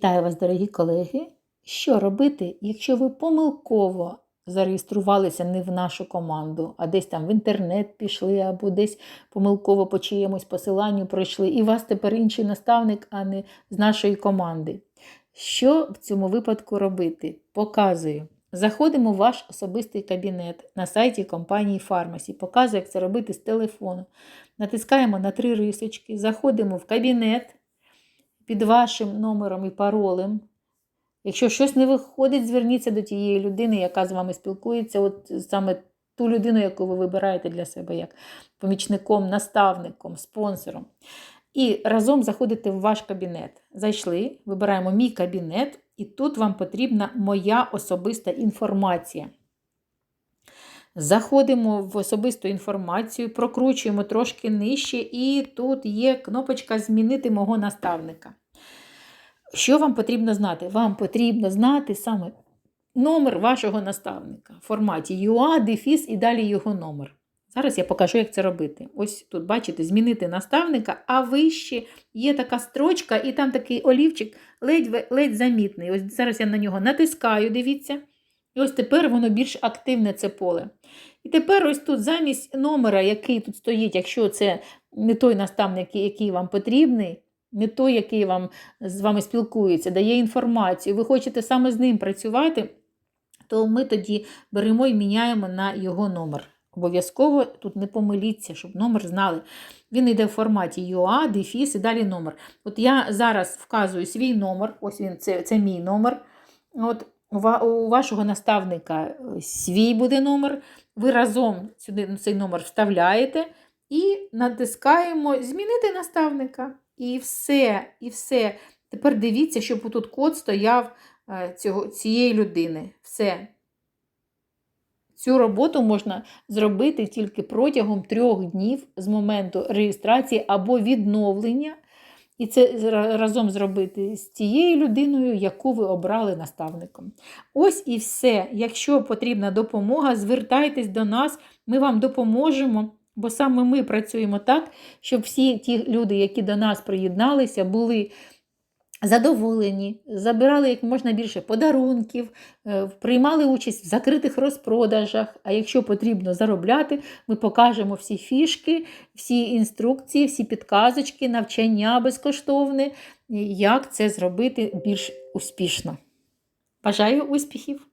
Вітаю вас, дорогі колеги. Що робити, якщо ви помилково зареєструвалися не в нашу команду, а десь там в інтернет пішли, або десь помилково по чиємусь посиланню пройшли, і вас тепер інший наставник, а не з нашої команди? Що в цьому випадку робити? Показую. Заходимо в ваш особистий кабінет на сайті компанії Фармасі. Показую, як це робити з телефону. Натискаємо на три рисочки, заходимо в кабінет під вашим номером і паролем. Якщо щось не виходить, зверніться до тієї людини, яка з вами спілкується, от саме ту людину, яку ви вибираєте для себе як помічником, наставником, спонсором. І разом заходите в ваш кабінет. Зайшли, вибираємо мій кабінет, і тут вам потрібна моя особиста інформація. Заходимо в особисту інформацію, прокручуємо трошки нижче, і тут є кнопочка Змінити мого наставника. Що вам потрібно знати? Вам потрібно знати саме номер вашого наставника в форматі UA, дефіс і далі його номер. Зараз я покажу, як це робити. Ось тут, бачите, змінити наставника, а вище є така строчка, і там такий олівчик ледь, ледь замітний. Ось зараз я на нього натискаю, дивіться. Ось тепер воно більш активне це поле. І тепер ось тут замість номера, який тут стоїть, якщо це не той наставник, який вам потрібний, не той, який вам з вами спілкується, дає інформацію, ви хочете саме з ним працювати, то ми тоді беремо і міняємо на його номер. Обов'язково тут не помиліться, щоб номер знали. Він йде в форматі UA, дефіс і далі номер. От я зараз вказую свій номер, ось він, це, це мій номер. От у вашого наставника свій буде номер. Ви разом сюди цей номер вставляєте і натискаємо Змінити наставника. І все, і все. Тепер дивіться, щоб тут код стояв цього, цієї людини. Все. Цю роботу можна зробити тільки протягом трьох днів з моменту реєстрації або відновлення. І це разом зробити з тією людиною, яку ви обрали наставником. Ось і все. Якщо потрібна допомога, звертайтесь до нас, ми вам допоможемо. Бо саме ми працюємо так, щоб всі ті люди, які до нас приєдналися, були задоволені, забирали як можна більше подарунків, приймали участь в закритих розпродажах. А якщо потрібно заробляти, ми покажемо всі фішки, всі інструкції, всі підказочки, навчання безкоштовне, як це зробити більш успішно. Бажаю успіхів!